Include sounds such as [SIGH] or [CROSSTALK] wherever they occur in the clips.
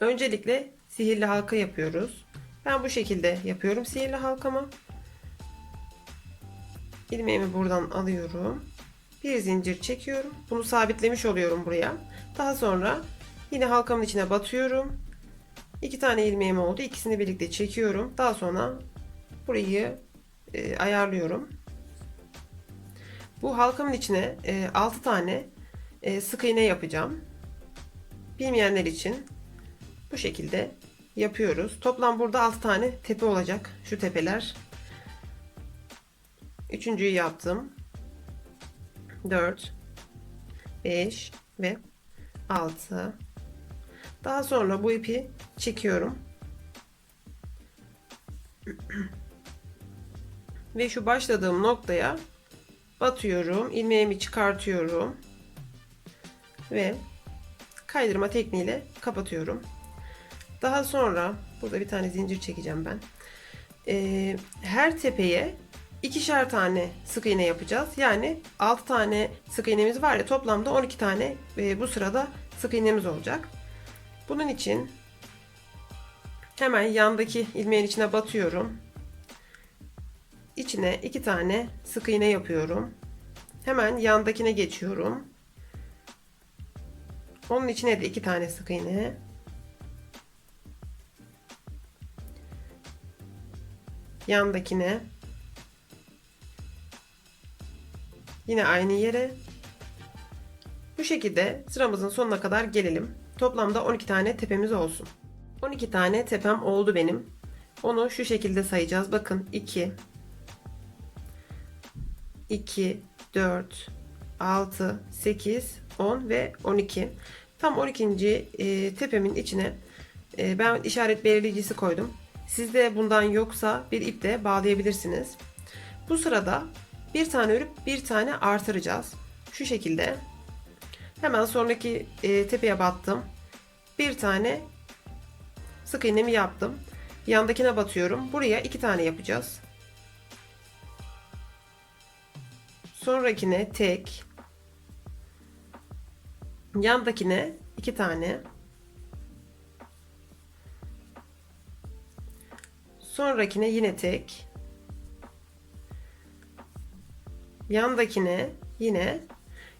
Öncelikle sihirli halka yapıyoruz. Ben bu şekilde yapıyorum sihirli halkamı. İlmeğimi buradan alıyorum. Bir zincir çekiyorum. Bunu sabitlemiş oluyorum buraya. Daha sonra yine halkamın içine batıyorum. İki tane ilmeğim oldu. İkisini birlikte çekiyorum. Daha sonra burayı e, ayarlıyorum. Bu halkamın içine e, 6 tane e, sık iğne yapacağım. Bilmeyenler için bu şekilde yapıyoruz. Toplam burada 6 tane tepe olacak. Şu tepeler. Üçüncüyü yaptım. 4 5 ve 6 Daha sonra bu ipi çekiyorum. [CLEARS THROAT] ve şu başladığım noktaya batıyorum. ilmeğimi çıkartıyorum. Ve kaydırma tekniğiyle kapatıyorum. Daha sonra burada bir tane zincir çekeceğim ben. Ee, her tepeye ikişer tane sık iğne yapacağız. Yani 6 tane sık iğnemiz var ya toplamda 12 tane e, bu sırada sık iğnemiz olacak. Bunun için hemen yandaki ilmeğin içine batıyorum. İçine iki tane sık iğne yapıyorum. Hemen yandakine geçiyorum. Onun içine de iki tane sık iğne. Yandakine. Yine aynı yere. Bu şekilde sıramızın sonuna kadar gelelim. Toplamda 12 tane tepemiz olsun. 12 tane tepem oldu benim. Onu şu şekilde sayacağız. Bakın 2 2 4 6 8 10 ve 12. Tam 12. E, tepemin içine e, ben işaret belirleyicisi koydum. Sizde bundan yoksa bir iple bağlayabilirsiniz. Bu sırada bir tane örüp bir tane artıracağız. Şu şekilde. Hemen sonraki e, tepeye battım. Bir tane sık iğnemi yaptım. Yandakine batıyorum. Buraya iki tane yapacağız. Sonrakine tek. Yandakine iki tane. Sonrakine yine tek. Yandakine yine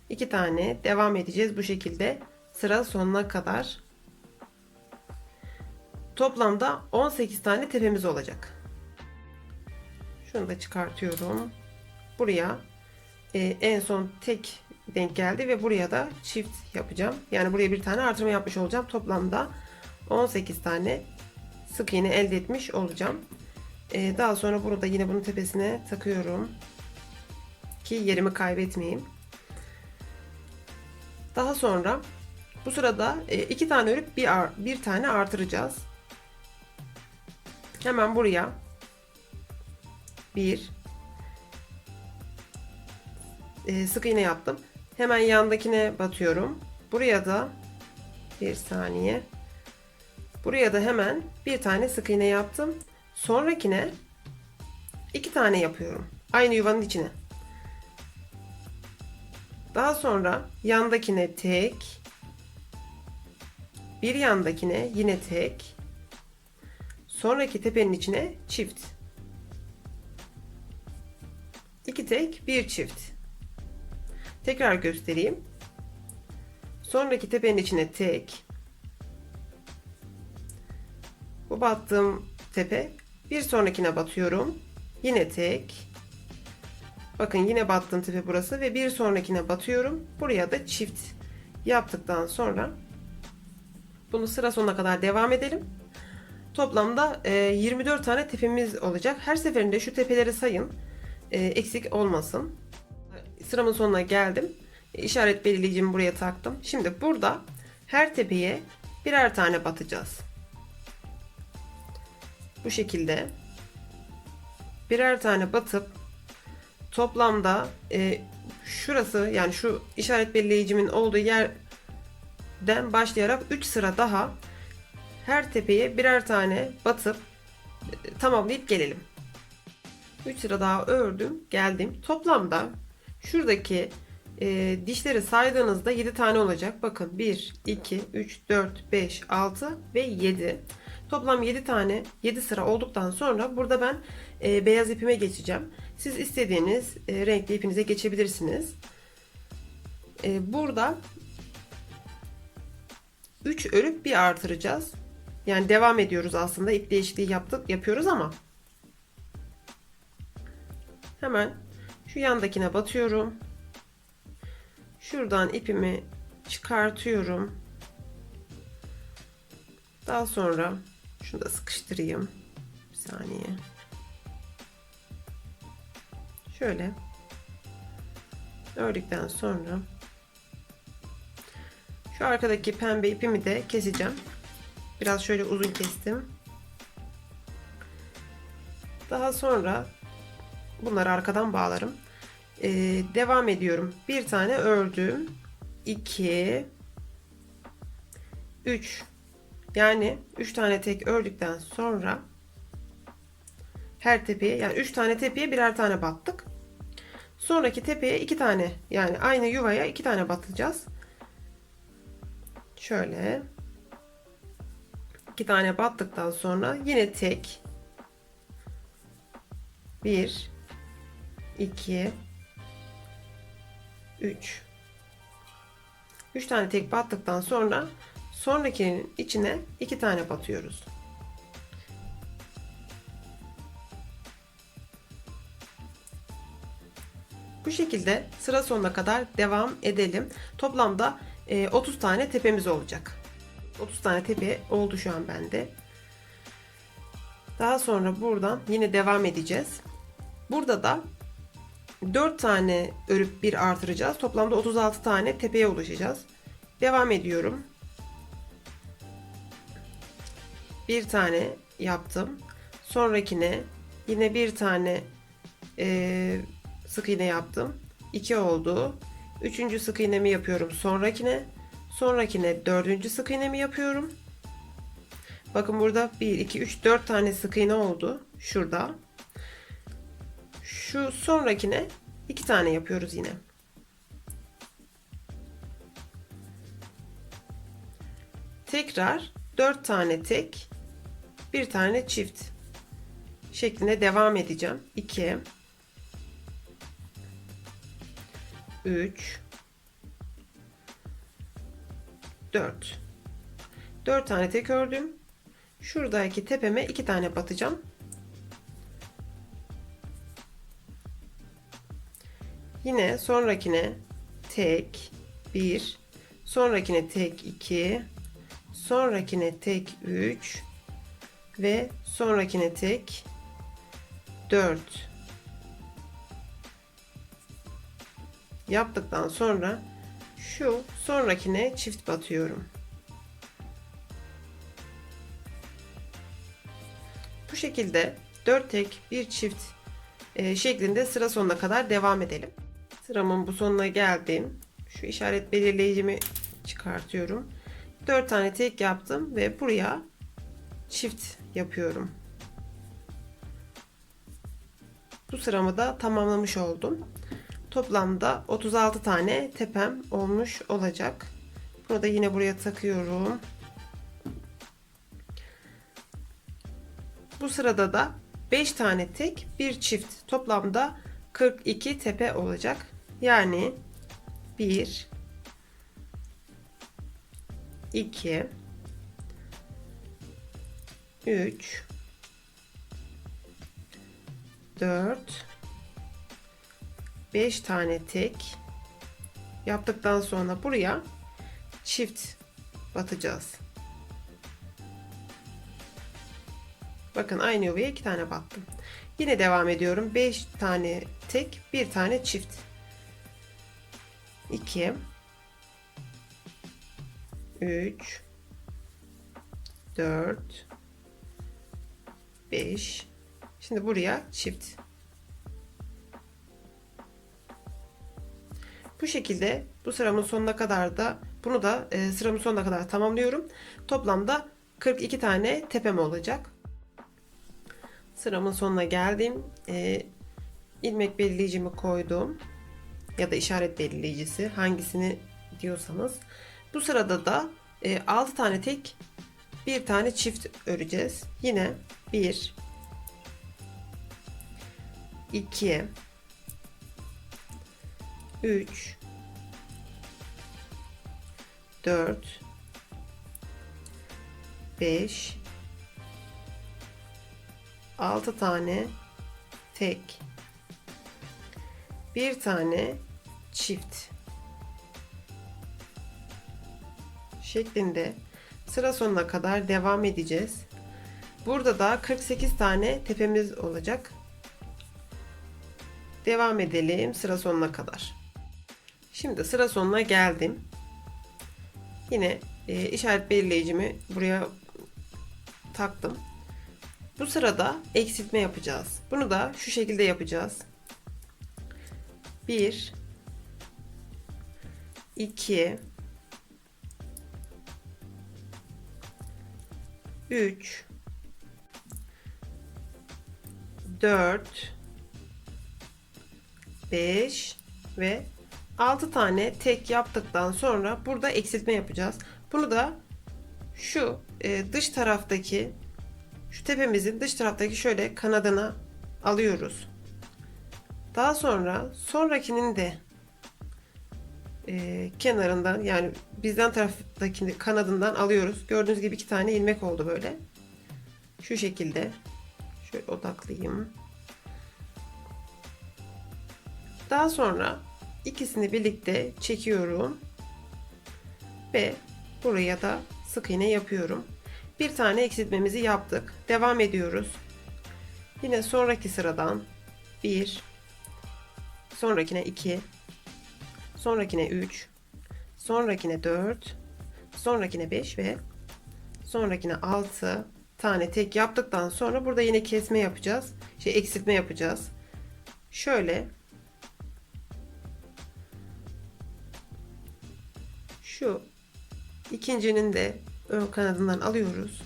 iki tane devam edeceğiz bu şekilde sıra sonuna kadar. Toplamda 18 tane tepemiz olacak. Şunu da çıkartıyorum. Buraya e, en son tek denk geldi ve buraya da çift yapacağım. Yani buraya bir tane artırma yapmış olacağım. Toplamda 18 tane sık iğne elde etmiş olacağım. E, daha sonra burada yine bunun tepesine takıyorum ki yerimi kaybetmeyeyim. Daha sonra bu sırada e, iki tane örüp bir, bir tane artıracağız. Hemen buraya bir e, sık iğne yaptım. Hemen yandakine batıyorum. Buraya da bir saniye. Buraya da hemen bir tane sık iğne yaptım. Sonrakine iki tane yapıyorum. Aynı yuvanın içine. Daha sonra yandakine tek, bir yandakine yine tek, sonraki tepenin içine çift. İki tek, bir çift. Tekrar göstereyim. Sonraki tepenin içine tek. Bu battığım tepe bir sonrakine batıyorum. Yine tek. Bakın yine battım tepe burası ve bir sonrakine batıyorum. Buraya da çift yaptıktan sonra bunu sıra sonuna kadar devam edelim. Toplamda 24 tane tepemiz olacak. Her seferinde şu tepeleri sayın. E, eksik olmasın. Sıramın sonuna geldim. İşaret belirleyicimi buraya taktım. Şimdi burada her tepeye birer tane batacağız. Bu şekilde birer tane batıp toplamda e, şurası yani şu işaret belirleyicimin olduğu yerden başlayarak 3 sıra daha her tepeye birer tane batıp e, tamamlayıp gelelim. 3 sıra daha ördüm geldim. Toplamda şuradaki e, dişleri saydığınızda 7 tane olacak. Bakın 1, 2, 3, 4, 5, 6 ve 7. Toplam 7 tane 7 sıra olduktan sonra burada ben e, beyaz ipime geçeceğim. Siz istediğiniz e, renkli ipinize geçebilirsiniz. E, burada 3 örüp bir artıracağız. Yani devam ediyoruz aslında. İp değişikliği yaptık, yapıyoruz ama hemen şu yandakine batıyorum. Şuradan ipimi çıkartıyorum. Daha sonra şunu da sıkıştırayım. Bir saniye. Şöyle ördükten sonra şu arkadaki pembe ipimi de keseceğim. Biraz şöyle uzun kestim. Daha sonra bunları arkadan bağlarım. Ee, devam ediyorum. Bir tane ördüm. 2 3 yani 3 tane tek ördükten sonra her tepeye yani 3 tane tepeye birer tane battık. Sonraki tepeye 2 tane yani aynı yuvaya 2 tane batacağız. Şöyle 2 tane battıktan sonra yine tek 1 2 3 3 tane tek battıktan sonra sonrakinin içine 2 tane batıyoruz. Bu şekilde sıra sonuna kadar devam edelim. Toplamda e, 30 tane tepemiz olacak. 30 tane tepe oldu şu an bende. Daha sonra buradan yine devam edeceğiz. Burada da 4 tane örüp bir artıracağız. Toplamda 36 tane tepeye ulaşacağız. Devam ediyorum. Bir tane yaptım. Sonrakine yine bir tane e, sık iğne yaptım. 2 oldu. Üçüncü sık iğnemi yapıyorum sonrakine. Sonrakine dördüncü sık iğnemi yapıyorum. Bakın burada 1, 2, 3, 4 tane sık iğne oldu. Şurada. Şu sonrakine 2 tane yapıyoruz yine. Tekrar 4 tane tek, bir tane çift şeklinde devam edeceğim. 2 3 4 4 tane tek ördüm. Şuradaki tepeme 2 tane batacağım. Yine sonrakine tek 1 sonrakine tek 2 sonrakine tek 3 ve sonrakine tek 4 yaptıktan sonra şu sonrakine çift batıyorum. Bu şekilde 4 tek bir çift e, şeklinde sıra sonuna kadar devam edelim. Sıramın bu sonuna geldim. Şu işaret belirleyicimi çıkartıyorum. 4 tane tek yaptım ve buraya çift yapıyorum. Bu sıramı da tamamlamış oldum. Toplamda 36 tane tepem olmuş olacak. Bunu da yine buraya takıyorum. Bu sırada da 5 tane tek, bir çift. Toplamda 42 tepe olacak. Yani 1 2 3 4 5 tane tek yaptıktan sonra buraya çift batacağız. Bakın aynı yuvaya 2 tane battım. Yine devam ediyorum. 5 tane tek, 1 tane çift. 2 3 4 5 Şimdi buraya çift. Bu şekilde bu sıramın sonuna kadar da bunu da e, sıramın sonuna kadar tamamlıyorum. Toplamda 42 tane tepem olacak. Sıramın sonuna geldim. E, ilmek belirleyicimi koydum. ya da işaret belirleyicisi hangisini diyorsanız. Bu sırada da 6 tane tek bir tane çift öreceğiz. Yine 1 2 3 4 5 6 tane tek bir tane çift şeklinde sıra sonuna kadar devam edeceğiz. Burada da 48 tane tepemiz olacak. Devam edelim sıra sonuna kadar. Şimdi sıra sonuna geldim. Yine e, işaret belirleyicimi buraya taktım. Bu sırada eksiltme yapacağız. Bunu da şu şekilde yapacağız. 1 2 3 4 5 ve 6 tane tek yaptıktan sonra burada eksiltme yapacağız. Bunu da şu e, dış taraftaki şu tepemizin dış taraftaki şöyle kanadına alıyoruz. Daha sonra sonrakinin de e, kenarından yani bizden taraftaki kanadından alıyoruz. Gördüğünüz gibi iki tane ilmek oldu böyle. Şu şekilde. Şöyle odaklayayım. Daha sonra ikisini birlikte çekiyorum. Ve buraya da sık iğne yapıyorum. Bir tane eksiltmemizi yaptık. Devam ediyoruz. Yine sonraki sıradan 1 sonrakine 2 sonrakine 3 sonrakine 4 sonrakine 5 ve sonrakine 6 tane tek yaptıktan sonra burada yine kesme yapacağız. Şey eksiltme yapacağız. Şöyle şu ikincinin de ön kanadından alıyoruz.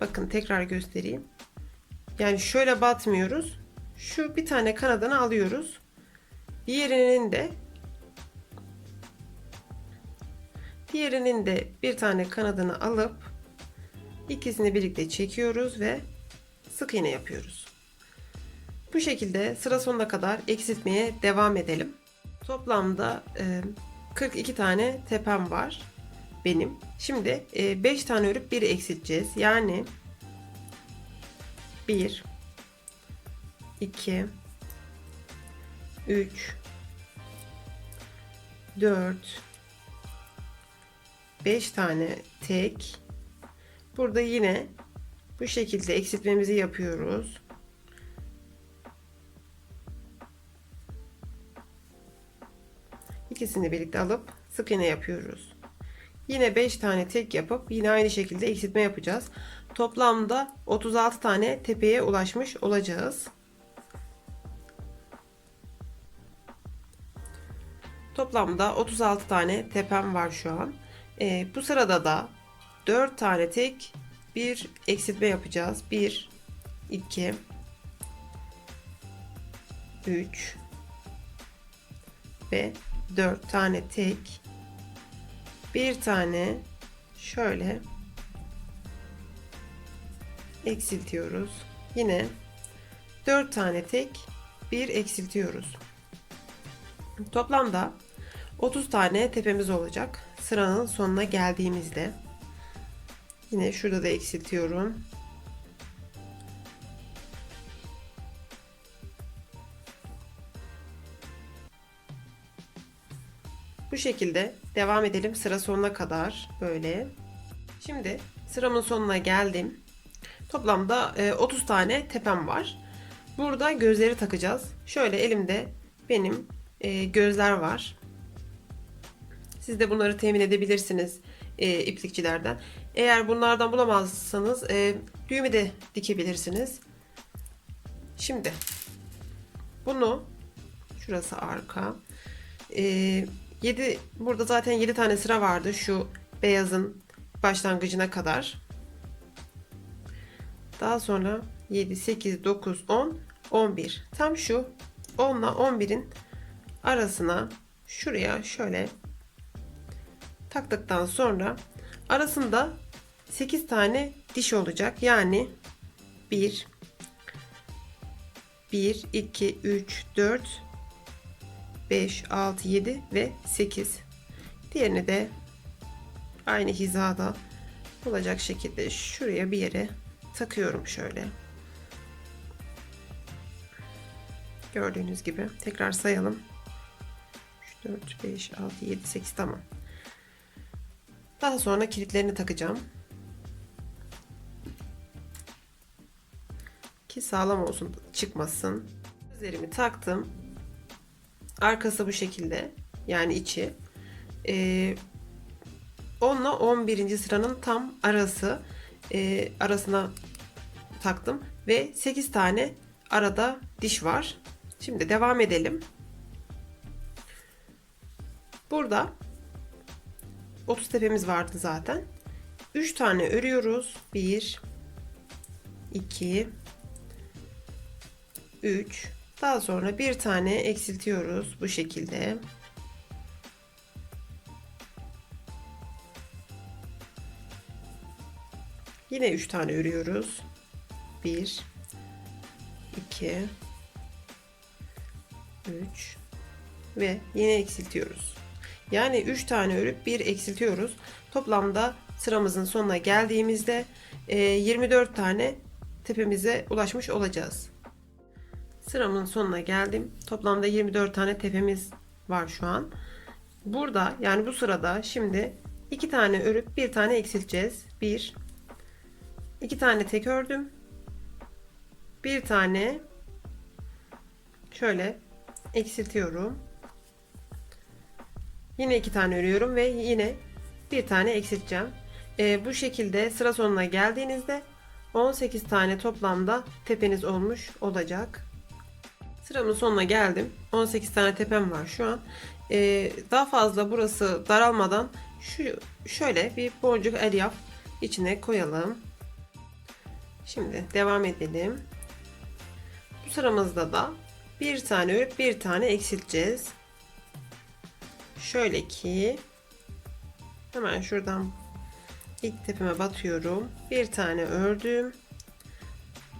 Bakın tekrar göstereyim. Yani şöyle batmıyoruz. Şu bir tane kanadını alıyoruz. Diğerinin de diğerinin de bir tane kanadını alıp ikisini birlikte çekiyoruz ve sık iğne yapıyoruz. Bu şekilde sıra sonuna kadar eksiltmeye devam edelim. Toplamda 42 tane tepem var benim. Şimdi 5 tane örüp 1 eksilteceğiz. Yani 1 2 3 4 5 tane tek. Burada yine bu şekilde eksiltmemizi yapıyoruz. İkisini birlikte alıp sık iğne yapıyoruz. Yine 5 tane tek yapıp yine aynı şekilde eksiltme yapacağız. Toplamda 36 tane tepeye ulaşmış olacağız. Toplamda 36 tane tepem var şu an. Ee, bu sırada da 4 tane tek bir eksiltme yapacağız. 1 2 3 ve 4 tane tek bir tane şöyle eksiltiyoruz. Yine 4 tane tek bir eksiltiyoruz. Toplamda 30 tane tepemiz olacak. Sıranın sonuna geldiğimizde. Yine şurada da eksiltiyorum. Bu şekilde devam edelim sıra sonuna kadar böyle. Şimdi sıramın sonuna geldim. Toplamda 30 e, tane tepem var. Burada gözleri takacağız. Şöyle elimde benim e, gözler var. Siz de bunları temin edebilirsiniz e, iplikçilerden. Eğer bunlardan bulamazsanız e, düğümü de dikebilirsiniz. Şimdi bunu şurası arka. E, 7 burada zaten 7 tane sıra vardı şu beyazın başlangıcına kadar. Daha sonra 7, 8, 9, 10, 11. Tam şu 10 ile 11'in arasına şuraya şöyle taktıktan sonra arasında 8 tane diş olacak. Yani 1 1 2 3 4 5 6 7 ve 8. Diğerini de aynı hizada olacak şekilde şuraya bir yere takıyorum şöyle. Gördüğünüz gibi tekrar sayalım. 3, 4, 5, 6, 7, 8 tamam. Daha sonra kilitlerini takacağım. Ki sağlam olsun çıkmasın. Üzerimi taktım. Arkası bu şekilde. Yani içi. Ee, 10 ile 11. sıranın tam arası e, arasına taktım ve 8 tane arada diş var. Şimdi devam edelim. Burada 30 tepemiz vardı zaten. 3 tane örüyoruz. 1 2 3 daha sonra bir tane eksiltiyoruz bu şekilde. Yine 3 tane örüyoruz. 1 2 3 ve yine eksiltiyoruz. Yani 3 tane örüp 1 eksiltiyoruz. Toplamda sıramızın sonuna geldiğimizde 24 e, tane tepemize ulaşmış olacağız. Sıramın sonuna geldim. Toplamda 24 tane tepemiz var şu an. Burada yani bu sırada şimdi 2 tane örüp 1 tane eksilteceğiz. 1 2 tane tek ördüm. Bir tane şöyle eksiltiyorum. Yine iki tane örüyorum ve yine bir tane eksilteceğim. Ee, bu şekilde sıra sonuna geldiğinizde 18 tane toplamda tepeniz olmuş olacak. Sıramın sonuna geldim. 18 tane tepem var şu an. Ee, daha fazla burası daralmadan şu şöyle bir boncuk elyaf içine koyalım. Şimdi devam edelim. Bu sıramızda da bir tane örüp bir tane eksilteceğiz. Şöyle ki hemen şuradan ilk tepeme batıyorum. Bir tane ördüm.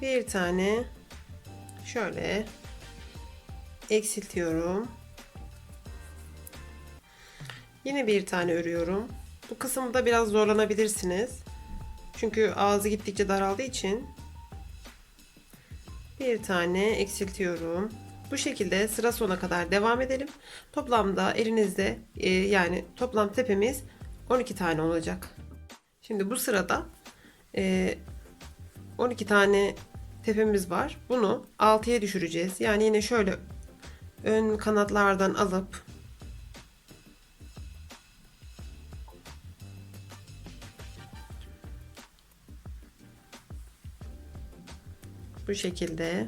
Bir tane şöyle eksiltiyorum. Yine bir tane örüyorum. Bu kısımda biraz zorlanabilirsiniz. Çünkü ağzı gittikçe daraldığı için bir tane eksiltiyorum. Bu şekilde sıra sona kadar devam edelim. Toplamda elinizde e, yani toplam tepemiz 12 tane olacak. Şimdi bu sırada e, 12 tane tepemiz var. Bunu 6'ya düşüreceğiz. Yani yine şöyle ön kanatlardan alıp Bu şekilde.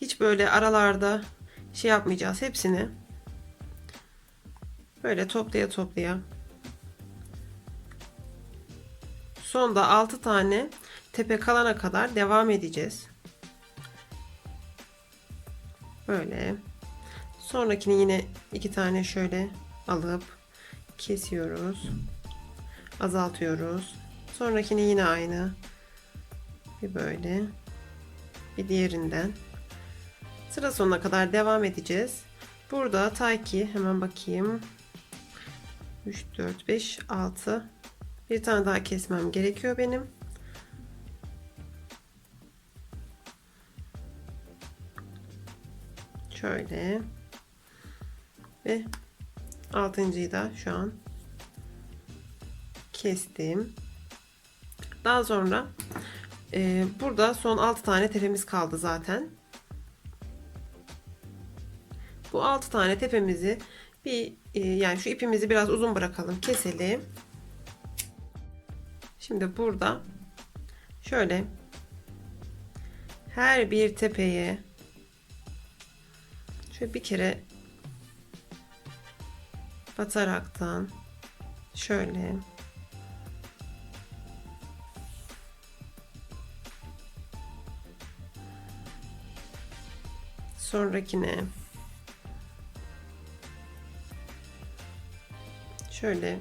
Hiç böyle aralarda şey yapmayacağız. Hepsini böyle toplaya toplaya. Sonda 6 tane tepe kalana kadar devam edeceğiz. Böyle. Sonrakini yine iki tane şöyle alıp kesiyoruz. Azaltıyoruz. Sonrakini yine aynı. Bir böyle. Bir diğerinden. Sıra sonuna kadar devam edeceğiz. Burada ta ki hemen bakayım. 3, 4, 5, 6. Bir tane daha kesmem gerekiyor benim. Şöyle. Ve altıncıyı da şu an kestim. Daha sonra ee, burada son 6 tane tepemiz kaldı zaten. Bu 6 tane tepemizi bir e, yani şu ipimizi biraz uzun bırakalım, keselim. Şimdi burada şöyle her bir tepeye şöyle bir kere bataraktan şöyle sonrakine şöyle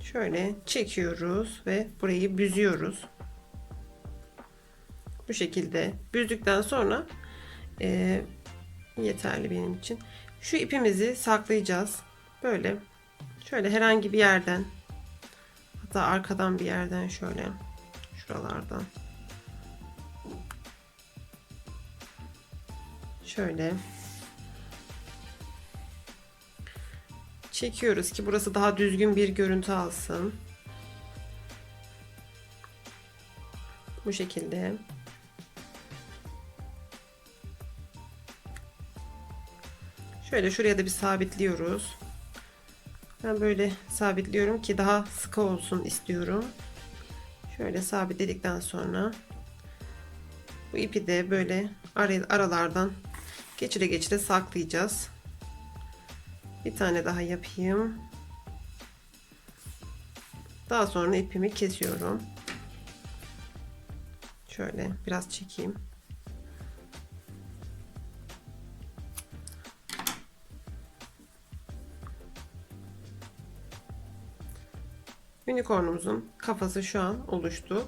şöyle çekiyoruz ve burayı büzüyoruz. Bu şekilde büzdükten sonra e, yeterli benim için. Şu ipimizi saklayacağız. Böyle şöyle herhangi bir yerden hatta arkadan bir yerden şöyle şuralardan şöyle çekiyoruz ki burası daha düzgün bir görüntü alsın. Bu şekilde. Şöyle şuraya da bir sabitliyoruz. Ben böyle sabitliyorum ki daha sıkı olsun istiyorum. Şöyle sabitledikten sonra bu ipi de böyle ara- aralardan geçire geçire saklayacağız. Bir tane daha yapayım. Daha sonra ipimi kesiyorum. Şöyle biraz çekeyim. Unicornumuzun kafası şu an oluştu.